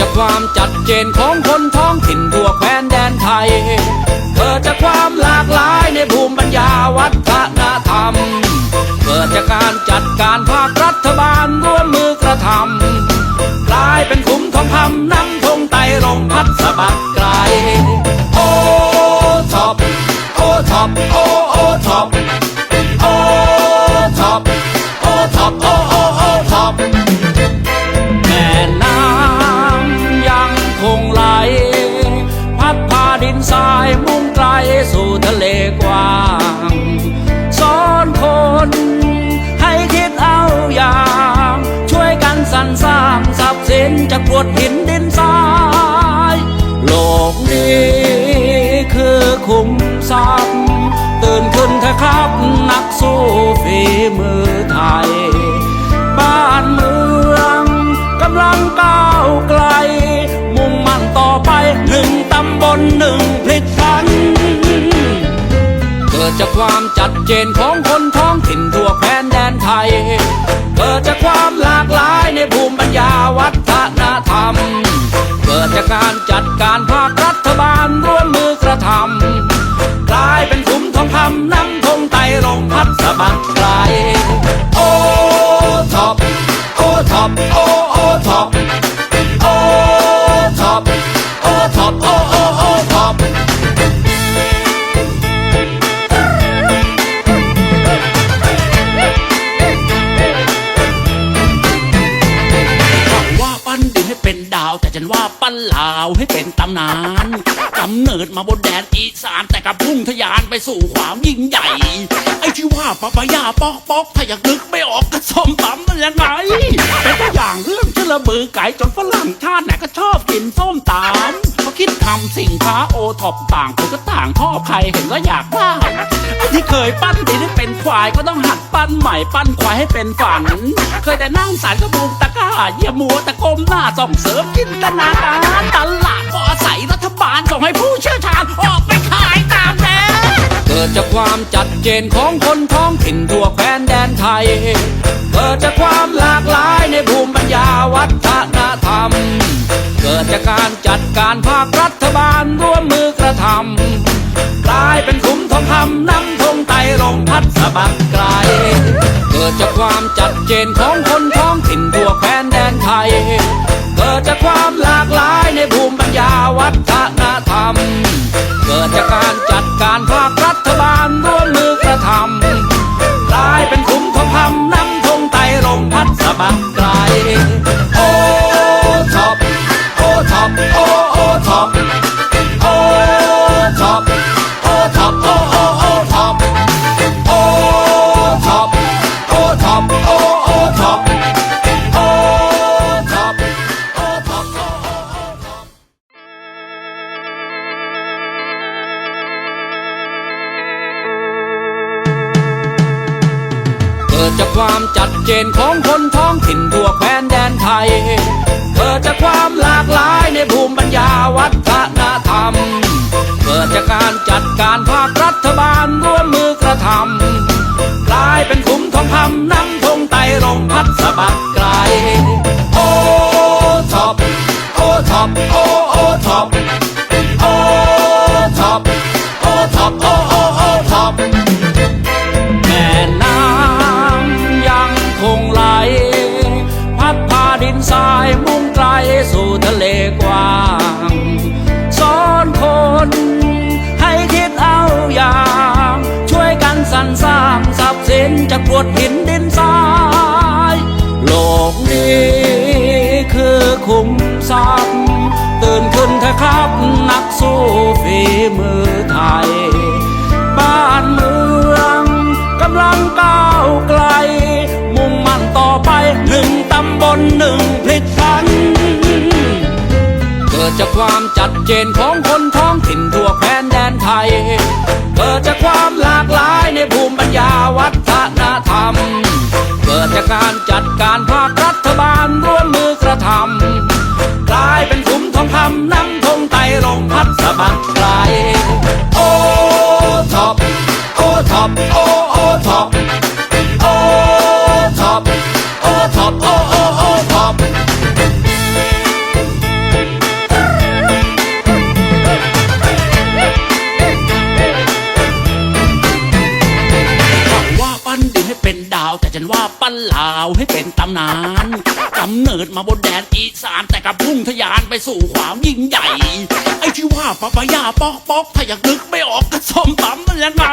จากความจัดเจนของคนท้องถิ่นทั่วแคว้นแดนไทย เกิดจากความหลากหลายในภูมิปัญญาวัฒนธรรม เกิดจากการจัดการภาครัฐบาลร่วมมือกระทำกลายเป็นคุ้มทองคำนำธงไตรรงพัดสะบัดไกล โอ้ท็อป โอ้ท็อป โอ้โอ้ท็อป ทะเลกว้างสอนคนให้คิดเอาอย่างช่วยกันสรรสร้างทรัพย์สินจากกรวดหินดินทราย โลกนี้คือคุ้มทรัพย์ ตื่นขึ้นเถอะครับนักสู้ฝีมือ ความจัดเจนของคนท้องถิ่นทั่วแผ่นแดนไทย เกิดจากความหลากหลายในภูมิปัญญาวัฒนธรรม เกิดจากการจัดการภาครัฐบาลร่วมมือกระทำกลายเป็นคุ้มทองคำนำธงไตรรงพัดสะบัดไกลโอ้ท็อปโอ้ท็อปโอ ให้เป็นตำนานกำเนิดมาบนแดนอีสานแต่กับพุ่งทะยานไปสู่ความยิ่งใหญ่ ไอ้ที่ว่าปะปะยาปอกปอกถ้าอยากนึกไม่ออกก็ส้มตำมันยังไงเป็นตัวอย่างเรื่องเชลบือไก่จนฝรั่งชาติไหนก็ชอบกินส้มตำเขาคิดทำสินค้าโอท็อปต่างคนก็ต่างชอบใครเห็นก็อยากได้ไอ้ที่เคยปั้นดินให้เป็นควายก็ต้องหัดปั้นใหม่ปั้นควายให้เป็นฝัน เคยแต่นั่งสารกระบุกตะาอย่ามัวตะกมหน้าส่องเสริมจินตนาการตลาดก็อาศัยรัฐบาลส่งให้ผู้เชี่ยวชาญออกไปขายตามแนวเกิดจากความจัดเจนของคนท้องถิ่นทั่วแคว้นแดนไทย เกิดจากความหลากหลายในภูมิปัญญาวัฒนธรรม เกิดจากการจัดการภาครัฐบาลร่วมมือกระทำกลายเป็นคุ้มทองคำนำธงไตรรงพัดสะบัดไกล เกิดจากความจัดเจนของคนท้องถิ่นทั่วแคว้น เกิดจากความหลากหลายในภูมิปัญญาวัฒนธรรม เกิดจากการจัดการภาครัฐบาลร่วมมือกระทำกลายเป็นคุ้มทองคำนำธงไต่ลงพัดสะบัดไกลโอ้ท็อปโอ้ท็อปโอ้โอ้ท็อป ความจัดเจนของคนท้องถิ่นทั่วแคว้นแดนไทย เกิดจากความหลากหลายในภูมิปัญญาวัฒนธรรม เกิดจากการจัดการภาครัฐบาลร่วมมือกระทำกลายเป็นคุ้มทองคำนำธงไต่รงพัดสะบัดางทรัพย์สินจากกรวดหินดินทราย โลกนี้คือคุ้มทรัพย์ตื่นขึ้นเถอะครับนักสู้ฝีมือไทย บ้านเมืองกำลังก้าวไกล มุ่งมั่นต่อไปหนึ่งตำบลหนึ่งผลิตภัณฑ์เกิดจากความจัดเจนของคน ลาให้เป็นตำนานกำเนิดมาบนแดนอีสานแต่กับพุ่งทะยานไปสู่ความยิ่งใหญ่ ไอ้ที่ว่าปะปะยาปอกปอกถ้าอยากนึกไม่ออกก็ส้มตำมันยังไง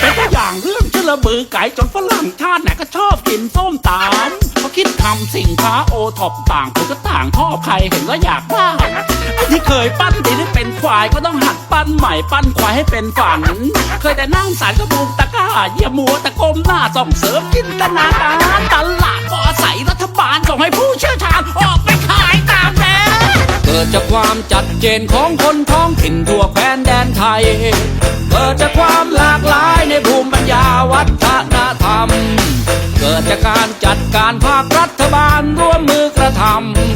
เป็นตัวอย่างเรื่องเชลบือไก่จนฝรั่งชาติไหนก็ชอบกินส้มตำพอคิดทำสินค้าโอท็อปต่างคนก็ต่างชอบใครเห็นก็อยากได้ไอ้ที่เคยปั้นดินให้เป็นควายก็ต้องหัดปั้นใหม่ปั้นควายให้เป็นฝัน เคยแต่นั่งสารกระบุกตะ กร้าอย่ามัวตะกมหน้าส่องเสริมจินตนาการตลาดก็อาศัยรัฐบาลส่งให้ผู้เชี่ยวชาญออกไปขายตามแดนเกิดจากความจัดเจนของคนท้องถิ่นทั่วแคว้นแดนไทย เกิดจากความหลากหลายในภูมิปัญญาวัฒนธรรม เกิดจากการจัดการภาครัฐบาลร่วมมือกระท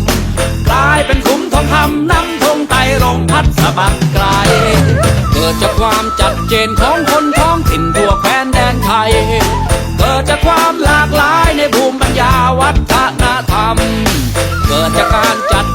ำกลายเป็นขุมทองคำนำธงไตรรงพัดสะบัดไกล เกิดจากความจัดเจนของคนท้อง ฒนธรรม เกิดจากการจัด